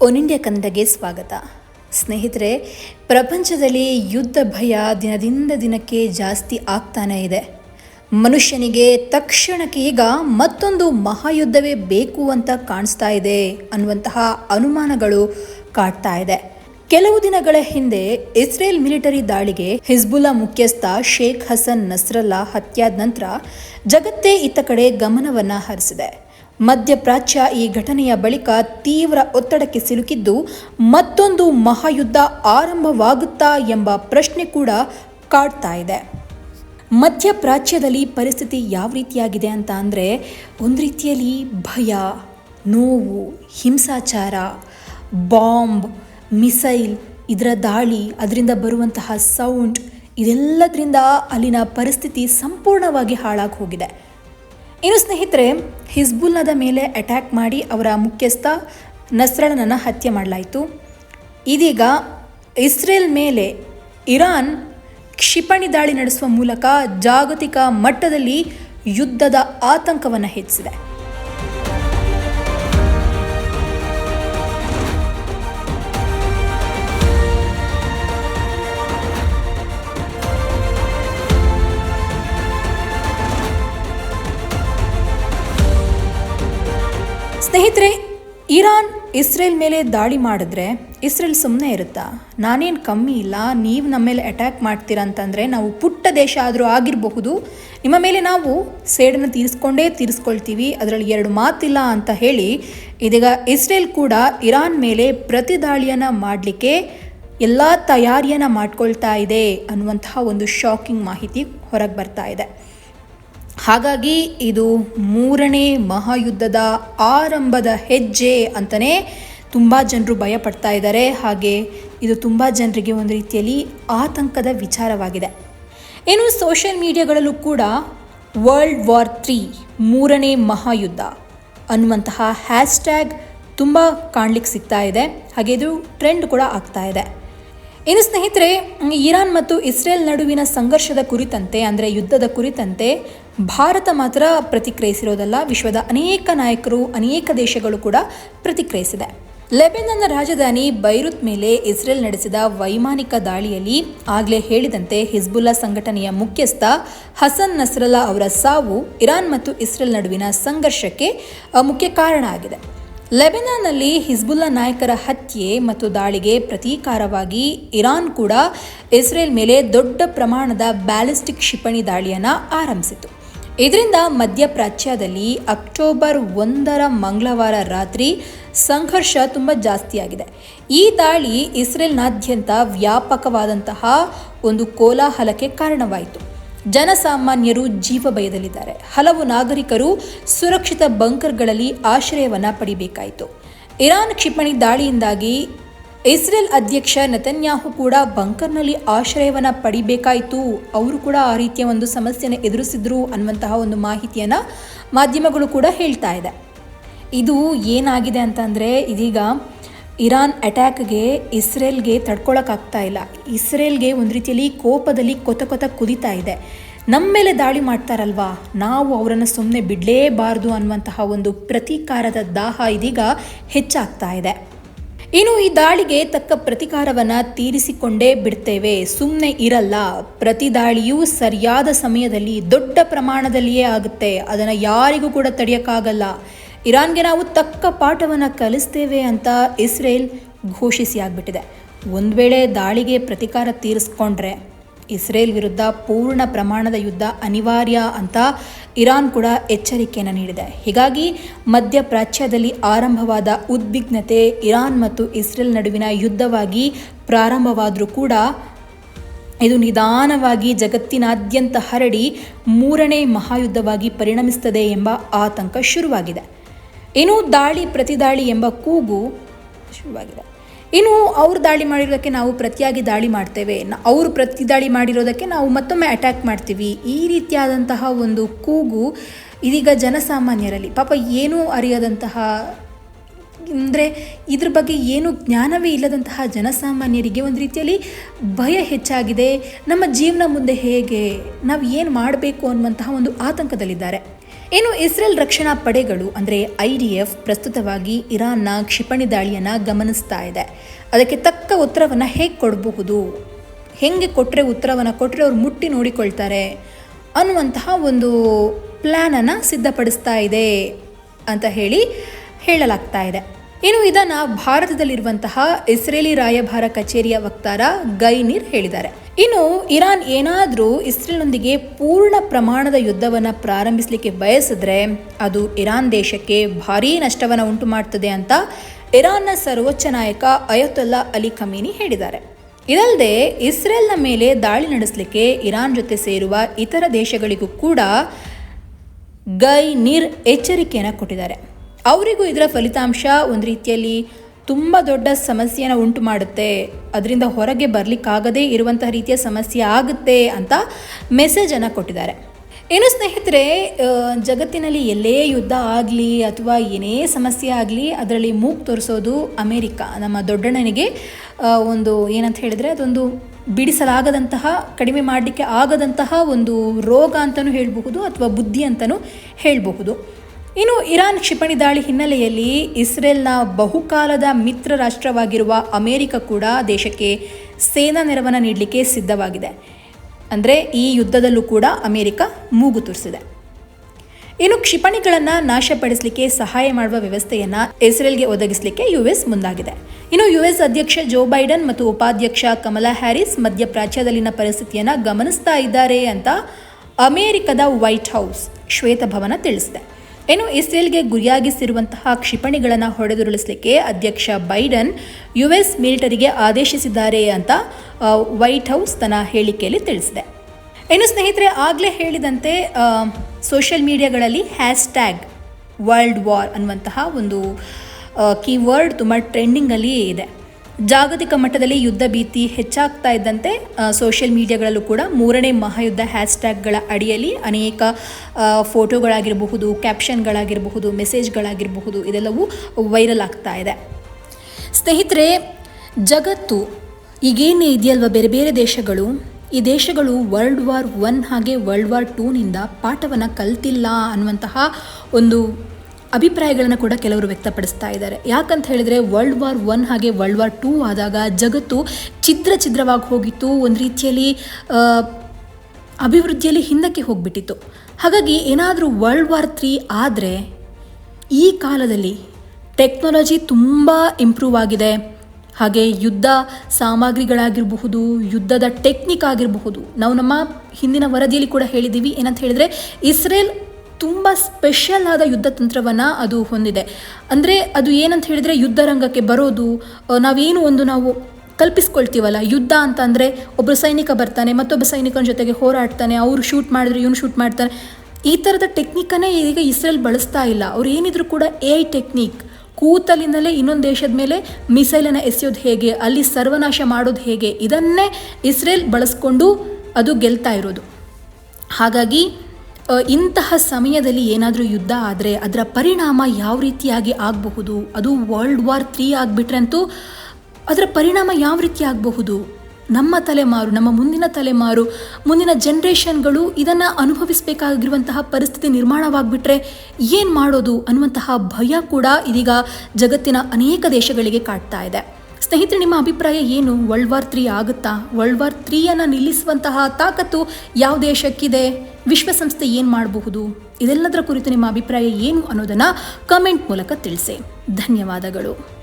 One India ಕನ್ನಡಗೆ ಸ್ವಾಗತ. ಸ್ನೇಹಿತರೆ, ಪ್ರಪಂಚದಲ್ಲಿ ಯುದ್ಧ ಭಯ ದಿನದಿಂದ ದಿನಕ್ಕೆ ಜಾಸ್ತಿ ಆಗ್ತಾನೇ ಇದೆ. ಮನುಷ್ಯನಿಗೆ ತಕ್ಷಣಕ್ಕೆ ಈಗ ಮತ್ತೊಂದು ಮಹಾಯುದ್ಧವೇ ಬೇಕು ಅಂತ ಕಾಣಿಸ್ತಾ ಇದೆ ಅನ್ನುವಂತಹ ಅನುಮಾನಗಳು ಕಾಡ್ತಾ ಇದೆ. ಕೆಲವು ದಿನಗಳ ಹಿಂದೆ ಇಸ್ರೇಲ್ ಮಿಲಿಟರಿ ದಾಳಿಗೆ ಹಿಜ್ಬುಲ್ಲಾ ಮುಖ್ಯಸ್ಥ ಶೇಖ್ ಹಸನ್ ನಸ್ರಲ್ಲಾ ಹತ್ಯಾದ ನಂತರ ಜಗತ್ತೇ ಇತ್ತ ಕಡೆ ಗಮನವನ್ನು ಹರಿಸಿದೆ. ಮಧ್ಯಪ್ರಾಚ್ಯ ಈ ಘಟನೆಯ ಬಳಿಕ ತೀವ್ರ ಒತ್ತಡಕ್ಕೆ ಸಿಲುಕಿದ್ದು, ಮತ್ತೊಂದು ಮಹಾಯುದ್ಧ ಆರಂಭವಾಗುತ್ತಾ ಎಂಬ ಪ್ರಶ್ನೆ ಕೂಡ ಕಾಡ್ತಾ ಇದೆ. ಮಧ್ಯಪ್ರಾಚ್ಯದಲ್ಲಿ ಪರಿಸ್ಥಿತಿ ಯಾವ ರೀತಿಯಾಗಿದೆ ಅಂತ ಅಂದರೆ, ಒಂದು ರೀತಿಯಲ್ಲಿ ಭಯ, ನೋವು, ಹಿಂಸಾಚಾರ, ಬಾಂಬ್, ಮಿಸೈಲ್, ಇದರ ದಾಳಿ, ಅದರಿಂದ ಬರುವಂತಹ ಸೌಂಡ್, ಇದೆಲ್ಲದರಿಂದ ಅಲ್ಲಿನ ಪರಿಸ್ಥಿತಿ ಸಂಪೂರ್ಣವಾಗಿ ಹಾಳಾಗಿ ಹೋಗಿದೆ. ಇನ್ನು ಸ್ನೇಹಿತರೆ, ಹಿಜ್ಬುಲ್ಲಾದ ಮೇಲೆ ಅಟ್ಯಾಕ್ ಮಾಡಿ ಅವರ ಮುಖ್ಯಸ್ಥ ನಸ್ರಳನನ್ನು ಹತ್ಯೆ ಮಾಡಲಾಯಿತು. ಇದೀಗ ಇಸ್ರೇಲ್ ಮೇಲೆ ಇರಾನ್ ಕ್ಷಿಪಣಿ ದಾಳಿ ನಡೆಸುವ ಮೂಲಕ ಜಾಗತಿಕ ಮಟ್ಟದಲ್ಲಿ ಯುದ್ಧದ ಆತಂಕವನ್ನು ಹೆಚ್ಚಿಸಿದೆ. ಸ್ನೇಹಿತರೆ, ಇರಾನ್, ಇಸ್ರೇಲ್ ಮೇಲೆ ದಾಳಿ ಮಾಡಿದ್ರೆ ಇಸ್ರೇಲ್ ಸುಮ್ಮನೆ ಇರುತ್ತಾ? ನಾನೇನು ಕಮ್ಮಿ ಇಲ್ಲ, ನೀವು ನಮ್ಮ ಮೇಲೆ ಅಟ್ಯಾಕ್ ಮಾಡ್ತೀರಾ ಅಂತಂದರೆ ನಾವು ಪುಟ್ಟ ದೇಶ ಆದರೂ ಆಗಿರಬಹುದು. ನಿಮ್ಮ ಮೇಲೆ ನಾವು ಸೇಡನ್ನು ತೀರಿಸ್ಕೊಂಡೇ ತೀರಿಸ್ಕೊಳ್ತೀವಿ, ಅದರಲ್ಲಿ ಎರಡು ಮಾತಿಲ್ಲ ಅಂತ ಹೇಳಿ ಇದೀಗ ಇಸ್ರೇಲ್ ಕೂಡ ಇರಾನ್ ಮೇಲೆ ಪ್ರತಿ ದಾಳಿಯನ್ನು ಮಾಡಲಿಕ್ಕೆ ಎಲ್ಲ ತಯಾರಿಯನ್ನು ಮಾಡ್ಕೊಳ್ತಾ ಇದೆ ಅನ್ನುವಂತಹ ಒಂದು ಶಾಕಿಂಗ್ ಮಾಹಿತಿ ಹೊರಗೆ ಬರ್ತಾ ಇದೆ. ಹಾಗಾಗಿ ಇದು ಮೂರನೇ ಮಹಾಯುದ್ಧದ ಆರಂಭದ ಹೆಜ್ಜೆ ಅಂತಲೇ ತುಂಬ ಜನರು ಭಯ ಪಡ್ತಾ ಇದ್ದಾರೆ. ಹಾಗೆ ಇದು ತುಂಬ ಜನರಿಗೆ ಒಂದು ರೀತಿಯಲ್ಲಿ ಆತಂಕದ ವಿಚಾರವಾಗಿದೆ. ಏನು ಸೋಷಿಯಲ್ ಮೀಡಿಯಾಗಳಲ್ಲೂ ಕೂಡ ವರ್ಲ್ಡ್ ವಾರ್ ತ್ರೀ ಮೂರನೇ ಮಹಾಯುದ್ಧ ಅನ್ನುವಂತಹ ಹ್ಯಾಶ್ಟ್ಯಾಗ್ ತುಂಬ ಕಾಣ್ಲಿಕ್ಕೆ ಸಿಗ್ತಾ ಇದೆ. ಹಾಗೆ ಇದು ಟ್ರೆಂಡ್ ಕೂಡ ಆಗ್ತಾ ಇದೆ. ಇನ್ನು ಸ್ನೇಹಿತರೆ, ಇರಾನ್ ಮತ್ತು ಇಸ್ರೇಲ್ ನಡುವಿನ ಸಂಘರ್ಷದ ಕುರಿತಂತೆ, ಅಂದರೆ ಯುದ್ಧದ ಕುರಿತಂತೆ ಭಾರತ ಮಾತ್ರ ಪ್ರತಿಕ್ರಿಯಿಸಿರೋದಲ್ಲ, ವಿಶ್ವದ ಅನೇಕ ನಾಯಕರು, ಅನೇಕ ದೇಶಗಳು ಕೂಡ ಪ್ರತಿಕ್ರಿಯಿಸಿದೆ. ಲೆಬೆನನ್ನ ರಾಜಧಾನಿ ಬೈರುತ್ ಮೇಲೆ ಇಸ್ರೇಲ್ ನಡೆಸಿದ ವೈಮಾನಿಕ ದಾಳಿಯಲ್ಲಿ ಆಗಲೇ ಹೇಳಿದಂತೆ ಹಿಜ್ಬುಲ್ಲಾ ಸಂಘಟನೆಯ ಮುಖ್ಯಸ್ಥ ಹಸನ್ ನಸ್ರಲ್ಲಾ ಅವರ ಸಾವು ಇರಾನ್ ಮತ್ತು ಇಸ್ರೇಲ್ ನಡುವಿನ ಸಂಘರ್ಷಕ್ಕೆ ಮುಖ್ಯ ಕಾರಣ ಆಗಿದೆ. ಲೆಬೆನಾನ್ನಲ್ಲಿ ಹಿಜ್ಬುಲ್ಲಾ ನಾಯಕರ ಹತ್ಯೆ ಮತ್ತು ದಾಳಿಗೆ ಪ್ರತೀಕಾರವಾಗಿ ಇರಾನ್ ಕೂಡ ಇಸ್ರೇಲ್ ಮೇಲೆ ದೊಡ್ಡ ಪ್ರಮಾಣದ ಬ್ಯಾಲಿಸ್ಟಿಕ್ ಕ್ಷಿಪಣಿ ದಾಳಿಯನ್ನು ಆರಂಭಿಸಿತು. ಇದರಿಂದ ಮಧ್ಯಪ್ರಾಚ್ಯದಲ್ಲಿ ಅಕ್ಟೋಬರ್ ಒಂದರ ಮಂಗಳವಾರ ರಾತ್ರಿ ಸಂಘರ್ಷ ತುಂಬ ಜಾಸ್ತಿಯಾಗಿದೆ. ಈ ದಾಳಿ ಇಸ್ರೇಲ್ನಾದ್ಯಂತ ವ್ಯಾಪಕವಾದಂತಹ ಒಂದು ಕೋಲಾಹಲಕ್ಕೆ ಕಾರಣವಾಯಿತು. ಜನಸಾಮಾನ್ಯರು ಜೀವ ಭಯದಲ್ಲಿದ್ದಾರೆ. ಹಲವು ನಾಗರಿಕರು ಸುರಕ್ಷಿತ ಬಂಕರ್ಗಳಲ್ಲಿ ಆಶ್ರಯವನ್ನು ಪಡಿಬೇಕಾಯಿತು. ಇರಾನ್ ಕ್ಷಿಪಣಿ ದಾಳಿಯಿಂದಾಗಿ ಇಸ್ರೇಲ್ ಅಧ್ಯಕ್ಷ ನೆತನ್ಯಾಹು ಕೂಡ ಬಂಕರ್ನಲ್ಲಿ ಆಶ್ರಯವನ್ನು ಪಡಿಬೇಕಾಯಿತು. ಅವರು ಕೂಡ ಆ ರೀತಿಯ ಒಂದು ಸಮಸ್ಯೆನ ಎದುರಿಸಿದ್ರು ಅನ್ನುವಂತಹ ಒಂದು ಮಾಹಿತಿಯನ್ನು ಮಾಧ್ಯಮಗಳು ಕೂಡ ಹೇಳ್ತಾ ಇದೆ. ಇದು ಏನಾಗಿದೆ ಅಂತಂದರೆ ಇದೀಗ ಇರಾನ್ ಅಟ್ಯಾಕ್ಗೆ ಇಸ್ರೇಲ್ಗೆ ತಡ್ಕೊಳಕ್ಕಾಗ್ತಾ ಇಲ್ಲ. ಇಸ್ರೇಲ್ಗೆ ಒಂದು ರೀತಿಯಲ್ಲಿ ಕೋಪದಲ್ಲಿ ಕೊತ ಕೊತ ಕುದಿತಾ ಇದೆ. ನಮ್ಮ ಮೇಲೆ ದಾಳಿ ಮಾಡ್ತಾರಲ್ವಾ? ನಾವು ಅವರನ್ನು ಸುಮ್ಮನೆ ಬಿಡಲೇಬಾರ್ದು ಅನ್ನುವಂತಹ ಒಂದು ಪ್ರತೀಕಾರದ ದಾಹ ಇದೀಗ ಹೆಚ್ಚಾಗ್ತಾ ಇದೆ. ಇನ್ನು ಈ ದಾಳಿಗೆ ತಕ್ಕ ಪ್ರತಿಕಾರವನ್ನ ತೀರಿಸಿಕೊಂಡೇ ಬಿಡ್ತೇವೆ. ಸುಮ್ಮನೆ ಇರಲ್ಲ. ಪ್ರತಿ ದಾಳಿಯೂ ಸರಿಯಾದ ಸಮಯದಲ್ಲಿ ದೊಡ್ಡ ಪ್ರಮಾಣದಲ್ಲಿಯೇ ಆಗುತ್ತೆ. ಅದನ್ನು ಯಾರಿಗೂ ಕೂಡ ತಡೆಯೋಕ್ಕಾಗಲ್ಲ. ಇರಾನ್ಗೆ ನಾವು ತಕ್ಕ ಪಾಠವನ್ನು ಕಲಿಸ್ತೇವೆ ಅಂತ ಇಸ್ರೇಲ್ ಘೋಷಿಸಿ ಆಗ್ಬಿಟ್ಟಿದೆ. ಒಂದು ವೇಳೆ ದಾಳಿಗೆ ಪ್ರತಿಕಾರ ತೀರಿಸ್ಕೊಂಡ್ರೆ ಇಸ್ರೇಲ್ ವಿರುದ್ಧ ಪೂರ್ಣ ಪ್ರಮಾಣದ ಯುದ್ಧ ಅನಿವಾರ್ಯ ಅಂತ ಇರಾನ್ ಕೂಡ ಎಚ್ಚರಿಕೆಯನ್ನು ನೀಡಿದೆ. ಹೀಗಾಗಿ ಮಧ್ಯಪ್ರಾಚ್ಯದಲ್ಲಿ ಆರಂಭವಾದ ಉದ್ವಿಗ್ನತೆ ಇರಾನ್ ಮತ್ತು ಇಸ್ರೇಲ್ ನಡುವಿನ ಯುದ್ಧವಾಗಿ ಪ್ರಾರಂಭವಾದರೂ ಕೂಡ ಇದು ನಿಧಾನವಾಗಿ ಜಗತ್ತಿನಾದ್ಯಂತ ಹರಡಿ ಮೂರನೇ ಮಹಾಯುದ್ಧವಾಗಿ ಪರಿಣಮಿಸುತ್ತದೆ ಎಂಬ ಆತಂಕ ಶುರುವಾಗಿದೆ. ಇನ್ನು ದಾಳಿ ಪ್ರತಿದಾಳಿ ಎಂಬ ಕೂಗು ಶುರುವಾಗಿದೆ. ಇನ್ನು ಅವ್ರು ದಾಳಿ ಮಾಡಿರೋದಕ್ಕೆ ನಾವು ಪ್ರತಿಯಾಗಿ ದಾಳಿ ಮಾಡ್ತೇವೆ. ಅವರು ಪ್ರತಿ ದಾಳಿ ಮಾಡಿರೋದಕ್ಕೆ ನಾವು ಮತ್ತೊಮ್ಮೆ ಅಟ್ಯಾಕ್ ಮಾಡ್ತೀವಿ. ಈ ರೀತಿಯಾದಂತಹ ಒಂದು ಕೂಗು ಇದೀಗ ಜನಸಾಮಾನ್ಯರಲ್ಲಿ, ಪಾಪ ಏನೂ ಅರಿಯದಂತಹ, ಅಂದರೆ ಇದ್ರ ಬಗ್ಗೆ ಏನು ಜ್ಞಾನವೇ ಇಲ್ಲದಂತಹ ಜನಸಾಮಾನ್ಯರಿಗೆ ಒಂದು ರೀತಿಯಲ್ಲಿ ಭಯ ಹೆಚ್ಚಾಗಿದೆ. ನಮ್ಮ ಜೀವನ ಮುಂದೆ ಹೇಗೆ, ನಾವು ಏನು ಮಾಡಬೇಕು ಅನ್ನುವಂತಹ ಒಂದು ಆತಂಕದಲ್ಲಿದ್ದಾರೆ. ಇನ್ನು ಇಸ್ರೇಲ್ ರಕ್ಷಣಾ ಪಡೆಗಳು, ಅಂದರೆ ಐ ಡಿ ಎಫ್, ಪ್ರಸ್ತುತವಾಗಿ ಇರಾನ್ನ ಕ್ಷಿಪಣಿ ದಾಳಿಯನ್ನು ಗಮನಿಸ್ತಾ ಇದೆ. ಅದಕ್ಕೆ ತಕ್ಕ ಉತ್ತರವನ್ನು ಹೇಗೆ ಕೊಡಬಹುದು? ಹೆಂಗೆ ಕೊಟ್ಟರೆ ಉತ್ತರವನ್ನು ಕೊಟ್ಟರೆ ಅವ್ರು ಮುಟ್ಟಿ ನೋಡಿಕೊಳ್ತಾರೆ ಅನ್ನುವಂತಹ ಒಂದು ಪ್ಲ್ಯಾನನ್ನು ಸಿದ್ಧಪಡಿಸ್ತಾ ಇದೆ ಅಂತ ಹೇಳಿ ಹೇಳಲಾಗ್ತಾ ಇದೆ. ಇನ್ನು ಇದನ್ನು ಭಾರತದಲ್ಲಿರುವಂತಹ ಇಸ್ರೇಲಿ ರಾಯಭಾರ ಕಚೇರಿಯ ವಕ್ತಾರ ಗೈನಿರ್ ಹೇಳಿದ್ದಾರೆ. ಇನ್ನು ಇರಾನ್ ಏನಾದರೂ ಇಸ್ರೇಲ್ನೊಂದಿಗೆ ಪೂರ್ಣ ಪ್ರಮಾಣದ ಯುದ್ಧವನ್ನು ಪ್ರಾರಂಭಿಸಲಿಕ್ಕೆ ಬಯಸಿದ್ರೆ ಅದು ಇರಾನ್ ದೇಶಕ್ಕೆ ಭಾರೀ ನಷ್ಟವನ್ನು ಉಂಟು ಮಾಡ್ತದೆ ಅಂತ ಇರಾನ್ನ ಸರ್ವೋಚ್ಚ ನಾಯಕ ಅಯತುಲ್ಲಾ ಅಲಿ ಖಮೀನಿ ಹೇಳಿದ್ದಾರೆ. ಇದಲ್ಲದೆ ಇಸ್ರೇಲ್ನ ಮೇಲೆ ದಾಳಿ ನಡೆಸಲಿಕ್ಕೆ ಇರಾನ್ ಜೊತೆ ಸೇರುವ ಇತರ ದೇಶಗಳಿಗೂ ಕೂಡ ಗೈ ನಿರ್ ಎಚ್ಚರಿಕೆಯನ್ನು ಕೊಟ್ಟಿದ್ದಾರೆ. ಅವರಿಗೂ ಇದರ ಫಲಿತಾಂಶ ಒಂದು ರೀತಿಯಲ್ಲಿ ತುಂಬ ದೊಡ್ಡ ಸಮಸ್ಯೆಯನ್ನು ಉಂಟು ಮಾಡುತ್ತೆ. ಅದರಿಂದ ಹೊರಗೆ ಬರಲಿಕ್ಕಾಗದೇ ಇರುವಂತಹ ರೀತಿಯ ಸಮಸ್ಯೆ ಆಗುತ್ತೆ ಅಂತ ಮೆಸೇಜನ್ನು ಕೊಟ್ಟಿದ್ದಾರೆ. ಏನು ಸ್ನೇಹಿತರೆ ಜಗತ್ತಿನಲ್ಲಿ ಎಲ್ಲೇ ಯುದ್ಧ ಆಗಲಿ ಅಥವಾ ಏನೇ ಸಮಸ್ಯೆ ಆಗಲಿ ಅದರಲ್ಲಿ ಮೂಗು ತೋರಿಸೋದು ಅಮೇರಿಕ. ನಮ್ಮ ದೊಡ್ಡಣ್ಣನಿಗೆ ಒಂದು ಏನಂತ ಹೇಳಿದರೆ ಅದೊಂದು ಬಿಡಿಸಲಾಗದಂತಹ, ಕಡಿಮೆ ಮಾಡಲಿಕ್ಕೆ ಆಗದಂತಹ ಒಂದು ರೋಗ ಅಂತಲೂ ಹೇಳಬಹುದು ಅಥವಾ ಬುದ್ಧಿ ಅಂತಲೂ ಹೇಳಬಹುದು. ಇನ್ನು ಇರಾನ್ ಕ್ಷಿಪಣಿ ದಾಳಿ ಹಿನ್ನೆಲೆಯಲ್ಲಿ ಇಸ್ರೇಲ್ನ ಬಹುಕಾಲದ ಮಿತ್ರ ರಾಷ್ಟ್ರವಾಗಿರುವ ಅಮೆರಿಕ ಕೂಡ ದೇಶಕ್ಕೆ ಸೇನಾ ನೆರವನ್ನು ನೀಡಲಿಕ್ಕೆ ಸಿದ್ಧವಾಗಿದೆ. ಅಂದರೆ ಈ ಯುದ್ಧದಲ್ಲೂ ಕೂಡ ಅಮೆರಿಕ ಮೂಗು ತುರಿಸಿದೆ. ಇನ್ನು ಕ್ಷಿಪಣಿಗಳನ್ನು ನಾಶಪಡಿಸಲಿಕ್ಕೆ ಸಹಾಯ ಮಾಡುವ ವ್ಯವಸ್ಥೆಯನ್ನು ಇಸ್ರೇಲ್ಗೆ ಒದಗಿಸಲಿಕ್ಕೆ ಯು ಎಸ್ ಮುಂದಾಗಿದೆ. ಇನ್ನು ಯು ಎಸ್ ಅಧ್ಯಕ್ಷ ಜೋ ಬೈಡನ್ ಮತ್ತು ಉಪಾಧ್ಯಕ್ಷ ಕಮಲಾ ಹ್ಯಾರಿಸ್ ಮಧ್ಯಪ್ರಾಚ್ಯದಲ್ಲಿನ ಪರಿಸ್ಥಿತಿಯನ್ನು ಗಮನಿಸ್ತಾ ಇದ್ದಾರೆ ಅಂತ ಅಮೆರಿಕದ ವೈಟ್ ಹೌಸ್ ಶ್ವೇತಭವನ ತಿಳಿಸಿದೆ. ಇನ್ನು ಇಸ್ರೇಲ್ಗೆ ಗುರಿಯಾಗಿಸಿರುವಂತಹ ಕ್ಷಿಪಣಿಗಳನ್ನು ಹೊಡೆದುರುಳಿಸಲಿಕ್ಕೆ ಅಧ್ಯಕ್ಷ ಬೈಡನ್ ಯು ಎಸ್ ಮಿಲಿಟರಿಗೆ ಆದೇಶಿಸಿದ್ದಾರೆ ಅಂತ ವೈಟ್ ಹೌಸ್ ತನ್ನ ಹೇಳಿಕೆಯಲ್ಲಿ ತಿಳಿಸಿದೆ. ಇನ್ನು ಸ್ನೇಹಿತರೆ, ಆಗಲೇ ಹೇಳಿದಂತೆ ಸೋಷಿಯಲ್ ಮೀಡಿಯಾಗಳಲ್ಲಿ ಹ್ಯಾಶ್ಟ್ಯಾಗ್ ವರ್ಲ್ಡ್ ವಾರ್ ಅನ್ನುವಂತಹ ಒಂದು ಕೀವರ್ಡ್ ತುಂಬ ಟ್ರೆಂಡಿಂಗಲ್ಲಿ ಇದೆ. ಜಾಗತಿಕ ಮಟ್ಟದಲ್ಲಿ ಯುದ್ಧ ಭೀತಿ ಹೆಚ್ಚಾಗ್ತಾ ಇದ್ದಂತೆ ಸೋಷಿಯಲ್ ಮೀಡಿಯಾಗಳಲ್ಲೂ ಕೂಡ ಮೂರನೇ ಮಹಾಯುದ್ಧ ಹ್ಯಾಶ್ಟ್ಯಾಗ್ಗಳ ಅಡಿಯಲ್ಲಿ ಅನೇಕ ಫೋಟೋಗಳಾಗಿರಬಹುದು ಕ್ಯಾಪ್ಷನ್ಗಳಾಗಿರಬಹುದು ಮೆಸೇಜ್ಗಳಾಗಿರಬಹುದು ಇದೆಲ್ಲವೂ ವೈರಲ್ ಆಗ್ತಾ ಇದೆ. ಸ್ನೇಹಿತರೆ, ಜಗತ್ತು ಈಗೇನೇ ಇದೆಯಲ್ವ ಬೇರೆ ಬೇರೆ ದೇಶಗಳು? ಈ ದೇಶಗಳು ವರ್ಲ್ಡ್ ವಾರ್ ಒನ್ ಹಾಗೆ ವರ್ಲ್ಡ್ ವಾರ್ ಟೂನಿಂದ ಪಾಠವನ್ನು ಕಲ್ತಿಲ್ಲ ಅನ್ನುವಂತಹ ಒಂದು ಅಭಿಪ್ರಾಯಗಳನ್ನು ಕೂಡ ಕೆಲವರು ವ್ಯಕ್ತಪಡಿಸ್ತಾ ಇದ್ದಾರೆ. ಯಾಕಂತ ಹೇಳಿದರೆ ವರ್ಲ್ಡ್ ವಾರ್ ಒನ್ ಹಾಗೆ ವರ್ಲ್ಡ್ ವಾರ್ ಟೂ ಆದಾಗ ಜಗತ್ತು ಛಿದ್ರ ಛಿದ್ರವಾಗಿ ಹೋಗಿತ್ತು. ಒಂದು ರೀತಿಯಲ್ಲಿ ಅಭಿವೃದ್ಧಿಯಲ್ಲಿ ಹಿಂದಕ್ಕೆ ಹೋಗಿಬಿಟ್ಟಿತ್ತು. ಹಾಗಾಗಿ ಏನಾದರೂ ವರ್ಲ್ಡ್ ವಾರ್ ತ್ರೀ ಆದರೆ ಈ ಕಾಲದಲ್ಲಿ ಟೆಕ್ನಾಲಜಿ ತುಂಬ ಇಂಪ್ರೂವ್ ಆಗಿದೆ. ಹಾಗೆ ಯುದ್ಧ ಸಾಮಗ್ರಿಗಳಾಗಿರಬಹುದು, ಯುದ್ಧದ ಟೆಕ್ನಿಕ್ ಆಗಿರಬಹುದು. ನಾವು ನಮ್ಮ ಹಿಂದಿನ ವರದಿಯಲ್ಲಿ ಕೂಡ ಹೇಳಿದ್ದೀವಿ. ಏನಂತ ಹೇಳಿದರೆ, ಇಸ್ರೇಲ್ ತುಂಬ ಸ್ಪೆಷಲ್ ಆದ ಯುದ್ಧ ತಂತ್ರವನ್ನು ಅದು ಹೊಂದಿದೆ. ಅಂದರೆ ಅದು ಏನಂತ ಹೇಳಿದರೆ ಯುದ್ಧ ರಂಗಕ್ಕೆ ಬರೋದು ನಾವೇನು ಒಂದು ನಾವು ಕಲ್ಪಿಸ್ಕೊಳ್ತೀವಲ್ಲ, ಯುದ್ಧ ಅಂತ ಅಂದರೆ ಒಬ್ಬರು ಸೈನಿಕ ಬರ್ತಾನೆ, ಮತ್ತೊಬ್ಬ ಸೈನಿಕನ ಜೊತೆಗೆ ಹೋರಾಡ್ತಾನೆ, ಅವರು ಶೂಟ್ ಮಾಡಿದ್ರೆ ಇವನು ಶೂಟ್ ಮಾಡ್ತಾನೆ. ಈ ಥರದ ಟೆಕ್ನಿಕನ್ನೇ ಈಗ ಇಸ್ರೇಲ್ ಬಳಸ್ತಾ ಇಲ್ಲ. ಅವ್ರು ಏನಿದ್ರು ಕೂಡ ಎ ಐ ಟೆಕ್ನಿಕ್ ಕೂತಲಿನಲ್ಲೇ ಇನ್ನೊಂದು ದೇಶದ ಮೇಲೆ ಮಿಸೈಲನ್ನು ಎಸೆಯೋದು ಹೇಗೆ, ಅಲ್ಲಿ ಸರ್ವನಾಶ ಮಾಡೋದು ಹೇಗೆ, ಇದನ್ನೇ ಇಸ್ರೇಲ್ ಬಳಸ್ಕೊಂಡು ಅದು ಗೆಲ್ತಾ ಇರೋದು. ಹಾಗಾಗಿ ಇಂತಹ ಸಮಯದಲ್ಲಿ ಏನಾದರೂ ಯುದ್ಧ ಆದರೆ ಅದರ ಪರಿಣಾಮ ಯಾವ ರೀತಿಯಾಗಿ ಆಗಬಹುದು? ಅದು ವರ್ಲ್ಡ್ ವಾರ್ ತ್ರೀ ಆಗಿಬಿಟ್ರಂತೂ ಅದರ ಪರಿಣಾಮ ಯಾವ ರೀತಿ ಆಗಬಹುದು? ನಮ್ಮ ತಲೆಮಾರು, ನಮ್ಮ ಮುಂದಿನ ತಲೆಮಾರು, ಮುಂದಿನ ಜನ್ರೇಷನ್ಗಳು ಇದನ್ನು ಅನುಭವಿಸಬೇಕಾಗಿರುವಂತಹ ಪರಿಸ್ಥಿತಿ ನಿರ್ಮಾಣವಾಗಿಬಿಟ್ರೆ ಏನು ಮಾಡೋದು ಅನ್ನುವಂತಹ ಭಯ ಕೂಡ ಇದೀಗ ಜಗತ್ತಿನ ಅನೇಕ ದೇಶಗಳಿಗೆ ಕಾಡ್ತಾ ಇದೆ. ಸ್ನೇಹಿತರೆ, ನಿಮ್ಮ ಅಭಿಪ್ರಾಯ ಏನು? ವರ್ಲ್ಡ್ ವಾರ್ ತ್ರೀ ಆಗುತ್ತಾ? ವರ್ಲ್ಡ್ ವಾರ್ ತ್ರೀಯನ್ನು ನಿಲ್ಲಿಸುವಂತಹ ತಾಕತ್ತು ಯಾವ ದೇಶಕ್ಕಿದೆ? ವಿಶ್ವಸಂಸ್ಥೆ ಏನು ಮಾಡಬಹುದು? ಇದೆಲ್ಲದರ ಕುರಿತು ನಿಮ್ಮ ಅಭಿಪ್ರಾಯ ಏನು ಅನ್ನೋದನ್ನು ಕಮೆಂಟ್ ಮೂಲಕ ತಿಳಿಸಿ. ಧನ್ಯವಾದಗಳು.